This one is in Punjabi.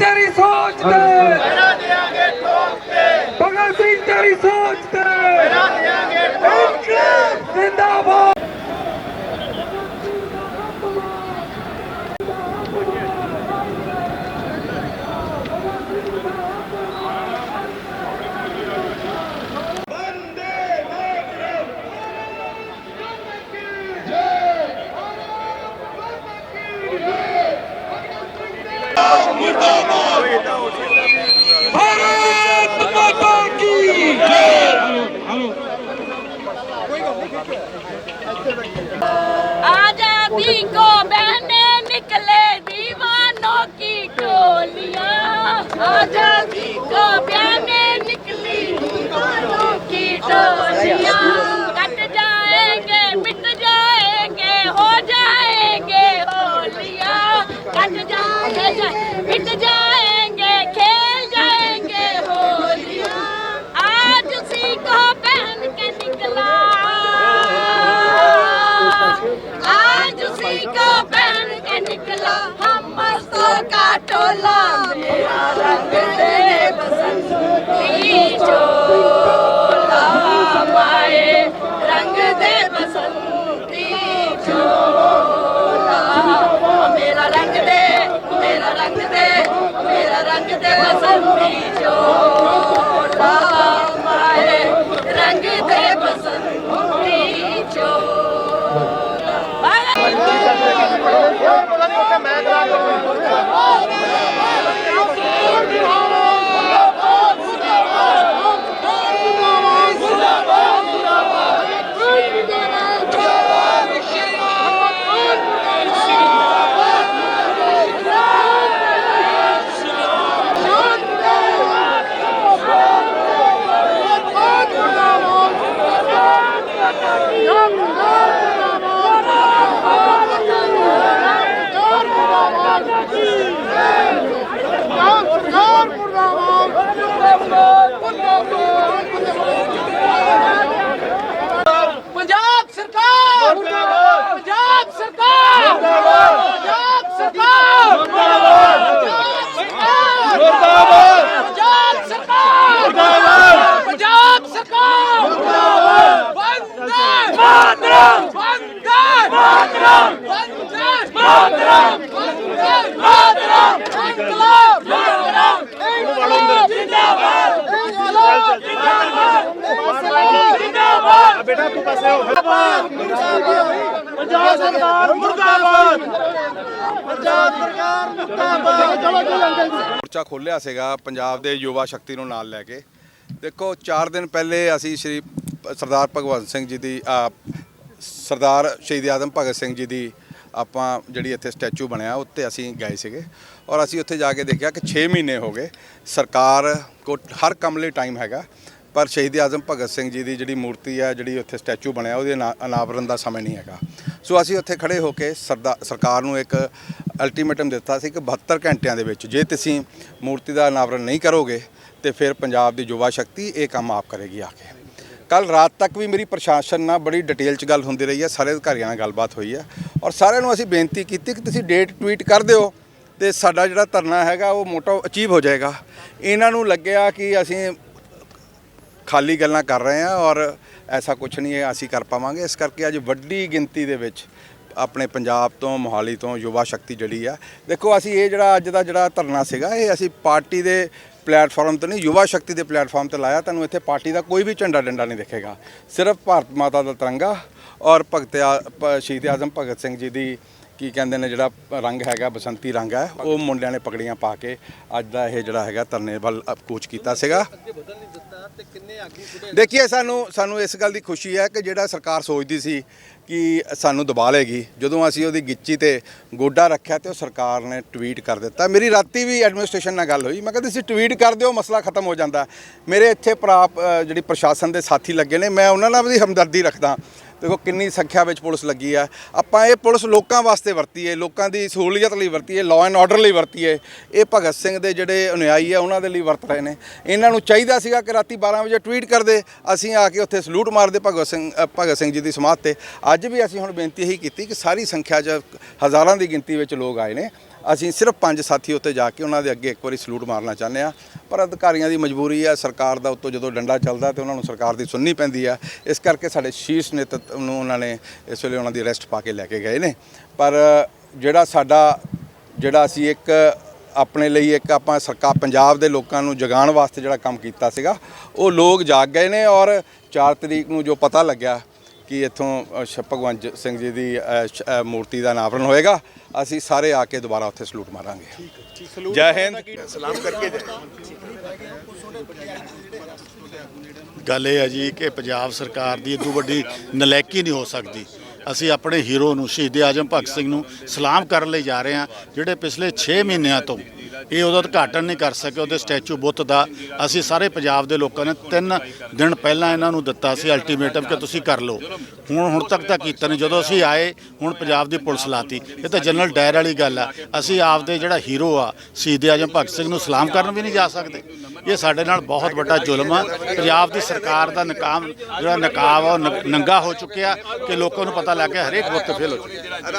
ਤੇਰੀ ਸੋਚ ਤੇ। ਮੇਰਾ ਦਿਆਂਗੇ ਠੋਕ ਕੇ। ਭਗਤ ਸਿੰਘ ਤੇਰੀ ਸੋਚ ਤੇ। ਮੇਰਾ ਦਿਆਂਗੇ ਠੋਕ ਕੇ। ਜ਼ਿੰਦਾਬਾਦ ਵੰਦੇ ਮਾਤਰਮ ਭਾਰਤ ਮਾਤਾ ਕੀ आजादी को बहने निकले दीवानों की टोलियां आजादी को बहने निकली दीवानों की टोलियां कट जाएंगे मिट जाएंगे हो जाएंगे होलियां कट जाएंगे मिट जाएंगे ਚੋਲਾ ਮੇਰਾ ਰੰਗ ਤੇਰੇ ਪਸੰਦ ਨਹੀਂ ਚੋਲਾ ਮਾਏ ਰੰਗ ਦੇ ਪਸੰਦ ਨਹੀਂ ਚੋਲਾ ਮੇਰਾ ਰੰਗ ਦੇ ਮੇਰਾ ਰੰਗ ਦੇ ਮੇਰਾ ਰੰਗ ਦੇ ਪਸੰਦ ਨਹੀਂ ਪੰਜਾਬ ਸਰਕਾਰ! ਪੰਜਾਬ ਸਰਕਾਰ! ਵੰਦੇ! ਮਾਤਰਮ ਵੰਦੇ! ਮਾਤਰਮ। ਵੰਦੇ! ਮਾਤਰਮ। ਵੰਦੇ! ਮਾਤਰਮ। ਇਨਕਲਾਬ ਜਿੰਦਾਬਾਦ! ਇਨਕਲਾਬ ਜਿੰਦਾਬਾਦ। ਇਨਕਲਾਬ ਜਿੰਦਾਬਾਦ। ਜਿੰਦਾਬਾਦ! ਬੇਟਾ ਤੂੰ ਪਾਸੇ ਹੋ। ਪੰਜਾਬ ਸਰਕਾਰ ਮੁਰਦਾਬਾਦ। ਪੰਜਾਬ ਸਰਕਾਰ ਮੁਰਦਾਬਾਦ। ਚਲੋ ਜੀ ਅੰਕਲ ਜੀ ਮੋਰਚਾ ਖੋਲ੍ਹਿਆ ਸੀਗਾ ਪੰਜਾਬ ਦੇ ਯੁਵਾ ਸ਼ਕਤੀ ਨੂੰ ਨਾਲ ਲੈ ਕੇ। ਦੇਖੋ 4 ਦਿਨ ਪਹਿਲੇ ਅਸੀਂ ਸ਼੍ਰੀ ਸਰਦਾਰ ਭਗਵੰਤ ਸਿੰਘ ਜੀ ਦੀ ਸਰਦਾਰ ਸ਼ਹੀਦ ਆਦਮ ਭਗਤ ਸਿੰਘ ਜੀ ਦੀ ਆਪਾਂ ਜਿਹੜੀ ਇੱਥੇ ਸਟੈਚੂ ਬਣਿਆ ਉੱਤੇ ਅਸੀਂ ਗਏ ਸੀਗੇ। ਔਰ ਅਸੀਂ ਉੱਥੇ ਜਾ ਕੇ ਦੇਖਿਆ ਕਿ 6 ਮਹੀਨੇ ਹੋ ਗਏ। ਸਰਕਾਰ ਕੋ ਹਰ ਕੰਮ ਲਈ ਟਾਈਮ ਹੈਗਾ। ਪਰ ਸ਼ਹੀਦ ਆਜ਼ਮ ਭਗਤ ਸਿੰਘ ਜੀ ਦੀ ਜਿਹੜੀ ਮੂਰਤੀ ਆ, ਜਿਹੜੀ ਉੱਥੇ ਸਟੈਚੂ ਬਣਿਆ, ਉਹਦੇ ਅਨਾ- ਅਨਾਵਰਨ ਦਾ ਸਮੇਂ ਨਹੀਂ ਹੈਗਾ। ਸੋ ਅਸੀਂ ਉੱਥੇ ਖੜੇ ਹੋ ਕੇ ਸਰਦਾ, ਸਰਕਾਰ ਨੂੰ ਇੱਕ ਅਲਟੀਮੇਟਮ ਦਿੱਤਾ ਸੀ ਕਿ 72 ਘੰਟਿਆਂ ਦੇ ਵਿੱਚ ਜੇ ਤੁਸੀਂ ਮੂਰਤੀ ਦਾ ਅਨਾਵਰਨ ਨਹੀਂ ਕਰੋਗੇ, ਤੇ ਫਿਰ ਪੰਜਾਬ ਦੀ ਯੁਵਾ ਸ਼ਕਤੀ ਇਹ ਕੰਮ ਆਪ ਕਰੇਗੀ ਆ ਕੇ। ਕੱਲ ਰਾਤ ਤੱਕ ਵੀ ਮੇਰੀ ਪ੍ਰਸ਼ਾਸਨ ਨਾਲ ਬੜੀ ਡਿਟੇਲ 'ਚ ਗੱਲ ਹੁੰਦੀ ਰਹੀ ਹੈ, ਸਾਰੇ ਅਧਿਕਾਰੀਆਂ ਨਾਲ ਗੱਲਬਾਤ ਹੋਈ ਹੈ। ਔਰ ਸਾਰਿਆਂ ਨੂੰ ਅਸੀਂ ਬੇਨਤੀ ਕੀਤੀ ਕਿ ਤੁਸੀਂ ਡੇਟ ਟਵੀਟ ਕਰ ਦਿਓ, ਤੇ ਸਾਡਾ ਜਿਹੜਾ ਧਰਨਾ ਹੈਗਾ, ਉਹ ਮੋਟਾ ਅਚੀਵ ਹੋ ਜਾਏਗਾ। ਇਹਨਾਂ ਨੂੰ ਲੱਗਿਆ ਕਿ ਅਸੀਂ ਖਾਲੀ ਗੱਲਾਂ ਕਰ ਰਹੇ ਹਾਂ ਔਰ ਐਸਾ ਕੁਝ ਨਹੀਂ ਹੈ, ਅਸੀਂ ਕਰ ਪਾਵਾਂਗੇ। ਇਸ ਕਰਕੇ ਅੱਜ ਵੱਡੀ ਗਿਣਤੀ ਦੇ ਵਿੱਚ ਆਪਣੇ ਪੰਜਾਬ ਤੋਂ, ਮੋਹਾਲੀ ਤੋਂ ਯੁਵਾ ਸ਼ਕਤੀ ਜਿਹੜੀ ਆ। ਦੇਖੋ, ਅਸੀਂ ਇਹ ਜਿਹੜਾ ਅੱਜ ਦਾ ਜਿਹੜਾ ਧਰਨਾ ਸੀਗਾ, ਇਹ ਅਸੀਂ ਪਾਰਟੀ ਦੇ ਪਲੇਟਫਾਰਮ ਤੇ ਨਹੀਂ, ਯੁਵਾ ਸ਼ਕਤੀ ਦੇ ਪਲੇਟਫਾਰਮ ਤੇ ਲਾਇਆ। ਤੁਹਾਨੂੰ ਇੱਥੇ ਪਾਰਟੀ ਦਾ ਕੋਈ ਵੀ ਝੰਡਾ ਡੰਡਾ ਨਹੀਂ ਦਿਖੇਗਾ। ਸਿਰਫ ਭਾਰਤ ਮਾਤਾ ਦਾ ਤਿਰੰਗਾ ਔਰ ਭਗਤ ਆ- ਸ਼ਹੀਦ ਆਜ਼ਮ ਭਗਤ ਸਿੰਘ ਜੀ ਦੀ ਕੀ ਕਹਿੰਦੇ ਨੇ ਜਿਹੜਾ ਰੰਗ ਹੈਗਾ, ਬਸੰਤੀ ਰੰਗ ਹੈ, ਉਹ ਮੁੰਡਿਆਂ ਨੇ ਪਗੜੀਆਂ ਪਾ ਕੇ ਅੱਜ ਦਾ ਇਹ ਜਿਹੜਾ ਹੈਗਾ ਧਰਨੇ ਵੱਲ ਕੂਚ ਕੀਤਾ ਸੀਗਾ। ਦੇਖੀਏ, ਸਾਨੂੰ ਸਾਨੂੰ ਇਸ ਗੱਲ ਦੀ ਖੁਸ਼ੀ ਹੈ ਕਿ ਜਿਹੜਾ ਸਰਕਾਰ ਸੋਚਦੀ ਸੀ ਕਿ ਸਾਨੂੰ ਦਬਾ ਲੇਗੀ ਜਦੋਂ ਅਸੀਂ ਉਹਦੀ ਗਿੱਚੀ ਤੇ ਗੋਡਾ ਰੱਖਿਆ ਤੇ ਉਹ ਸਰਕਾਰ ਨੇ ਟਵੀਟ ਕਰ ਦਿੱਤਾ। ਮੇਰੀ ਰਾਤੀ ਵੀ ਐਡਮਿਨਿਸਟ੍ਰੇਸ਼ਨ ਨਾਲ ਗੱਲ ਹੋਈ, ਮੈਂ ਕਹਿੰਦਾ ਤੁਸੀਂ ਟਵੀਟ ਕਰ ਦਿਓ, ਮਸਲਾ ਖਤਮ ਹੋ ਜਾਂਦਾ। ਮੇਰੇ ਇੱਥੇ ਪ੍ਰਾਪ ਜਿਹੜੀ ਪ੍ਰਸ਼ਾਸਨ ਦੇ ਸਾਥੀ ਲੱਗੇ ਨੇ, ਮੈਂ ਉਹਨਾਂ ਨਾਲ ਵੀ ਹਮਦਰਦੀ ਰੱਖਦਾ। ਦੇਖੋ ਕਿੰਨੀ ਸੰਖਿਆ ਵਿੱਚ ਪੁਲਿਸ ਲੱਗੀ ਆ। ਆਪਾਂ ਇਹ ਪੁਲਿਸ ਲੋਕਾਂ ਵਾਸਤੇ ਵਰਤੀ ਹੈ ਲੋਕਾਂ ਦੀ ਸਹੂਲੀਅਤ ਲਈ ਵਰਤੀ ਹੈ ਲਾਅ ਐਂਡ ਆਰਡਰ ਲਈ ਵਰਤੀ ਹੈ ਇਹ ਭਗਤ ਸਿੰਘ ਦੇ ਜਿਹੜੇ ਅਨੁਯਾਈ ਆ, ਉਹਨਾਂ ਦੇ ਲਈ ਵਰਤ ਰਹੇ ਨੇ। ਇਹਨਾਂ ਨੂੰ ਚਾਹੀਦਾ ਸੀਗਾ ਕਿ ਰਾਤੀ 12 ਵਜੇ ਟਵੀਟ ਕਰਦੇ ਅਸੀਂ ਆ ਕੇ ਉੱਥੇ ਸਲੂਟ ਮਾਰਦੇ ਭਗਤ ਸਿੰਘ ਭਗਤ ਸਿੰਘ ਜੀ ਦੀ ਸਮਾਧ ਤੇ। ਅੱਜ ਵੀ ਅਸੀਂ ਹੁਣ ਬੇਨਤੀ ਇਹੀ ਕੀਤੀ ਕਿ ਸਾਰੀ ਸੰਖਿਆ 'ਚ ਹਜ਼ਾਰਾਂ ਦੀ ਗਿਣਤੀ ਵਿੱਚ ਲੋਕ ਆਏ ਨੇ। ਅਸੀਂ ਸਿਰਫ ਪੰਜ ਸਾਥੀ ਉੱਤੇ ਜਾ ਕੇ ਉਹਨਾਂ ਦੇ ਅੱਗੇ ਇੱਕ ਵਾਰੀ ਸਲੂਟ ਮਾਰਨਾ ਚਾਹੁੰਦੇ ਆ ਪਰ ਅਧਿਕਾਰੀਆਂ ਦੀ ਮਜਬੂਰੀ ਹੈ ਸਰਕਾਰ ਦਾ ਉੱਤੋਂ ਜਦੋਂ ਡੰਡਾ ਚੱਲਦਾ ਤੇ ਉਹਨਾਂ ਨੂੰ ਸਰਕਾਰ ਦੀ ਸੁਣਨੀ ਪੈਂਦੀ ਆ। ਇਸ ਕਰਕੇ ਸਾਡੇ ਸ਼ੀਰਸ਼ ਨੇਤਰਤਵ ਨੂੰ ਉਹਨਾਂ ਨੇ ਇਸ ਵੇਲੇ ਉਹਨਾਂ ਦੀ ਅਰੈਸਟ ਪਾ ਕੇ ਲੈ ਕੇ ਗਏ ਨੇ। ਪਰ ਜਿਹੜਾ ਸਾਡਾ, ਜਿਹੜਾ ਅਸੀਂ ਇੱਕ ਆਪਣੇ ਲਈ ਇੱਕ ਆਪਾਂ ਸਰਕਾਰ, ਪੰਜਾਬ ਦੇ ਲੋਕਾਂ ਨੂੰ ਜਗਾਉਣ ਵਾਸਤੇ ਜਿਹੜਾ ਕੰਮ ਕੀਤਾ ਸੀਗਾ, ਉਹ ਲੋਕ ਜਾਗ ਗਏ ਨੇ ਔਰ 4 ਤਰੀਕ ਨੂੰ ਜੋ ਪਤਾ ਲੱਗਿਆ ਕਿ ਇੱਥੋਂ ਭਗਵੰਤ ਸਿੰਘ ਜੀ ਦੀ ਮੂਰਤੀ ਦਾ ਅਨਾਵਰਨ ਹੋਏਗਾ। ਅਸੀਂ ਸਾਰੇ ਆ ਕੇ ਦੁਬਾਰਾ ਉੱਥੇ ਸਲੂਟ ਮਾਰਾਂਗੇ। ਜੈ ਹਿੰਦ। ਗੱਲ ਇਹ ਹੈ ਜੀ ਕਿ ਪੰਜਾਬ ਸਰਕਾਰ ਦੀ ਇਦੋਂ ਵੱਡੀ ਨਲਾਇਕੀ ਨਹੀਂ ਹੋ ਸਕਦੀ। ਅਸੀਂ ਆਪਣੇ ਹੀਰੋ ਨੂੰ ਸ਼ਹੀਦ ਆਜਮ ਭਗਤ ਸਿੰਘ ਨੂੰ ਸਲਾਮ ਕਰਨ ਲਈ ਜਾ ਰਹੇ ਹਾਂ ਜਿਹੜੇ ਪਿਛਲੇ 6 ਮਹੀਨਿਆਂ ਤੋਂ ਇਹ ਉਹਦਾ ਉਦਘਾਟਨ ਨਹੀਂ ਕਰ ਸਕੇ, ਉਹਦੇ ਸਟੈਚੂ ਬੁੱਤ ਦਾ। ਅਸੀਂ ਸਾਰੇ ਪੰਜਾਬ ਦੇ ਲੋਕਾਂ ਨੇ ਤਿੰਨ ਦਿਨ ਪਹਿਲਾਂ ਇਹਨਾਂ ਨੂੰ ਦਿੱਤਾ ਸੀ ਅਲਟੀਮੇਟਮ ਕਿ ਤੁਸੀਂ ਕਰ ਲਓ। ਹੁਣ ਹੁਣ ਤੱਕ ਤਾਂ ਕੀਤਾ ਨਹੀਂ। ਜਦੋਂ ਅਸੀਂ ਆਏ, ਹੁਣ ਪੰਜਾਬ ਦੀ ਪੁਲਿਸ ਲਾਤੀ। ਇਹ ਤਾਂ ਜਨਰਲ ਡਾਇਰ ਵਾਲੀ ਗੱਲ ਆ। ਅਸੀਂ ਆਪਦੇ ਜਿਹੜਾ ਹੀਰੋ ਆ, ਸ਼ਹੀਦ ਆਜਮ ਭਗਤ ਸਿੰਘ ਨੂੰ ਸਲਾਮ ਕਰਨ ਵੀ ਨਹੀਂ ਜਾ ਸਕਦੇ। ਇਹ ਸਾਡੇ ਨਾਲ ਬਹੁਤ ਵੱਡਾ ਜ਼ੁਲਮ ਆ। ਪੰਜਾਬ ਦੀ ਸਰਕਾਰ ਦਾ ਨਕਾਮ, ਜਿਹੜਾ ਨਕਾਬ ਆ, ਉਹ ਨ- ਨੰਗਾ ਹੋ ਚੁੱਕਿਆ ਕਿ ਲੋਕਾਂ ਨੂੰ ਪਤਾ ਲੱਗ ਗਿਆ ਹਰੇਕ ਵਕਤ ਫੇਲ ਹੋ ਚੁੱਕਿਆ।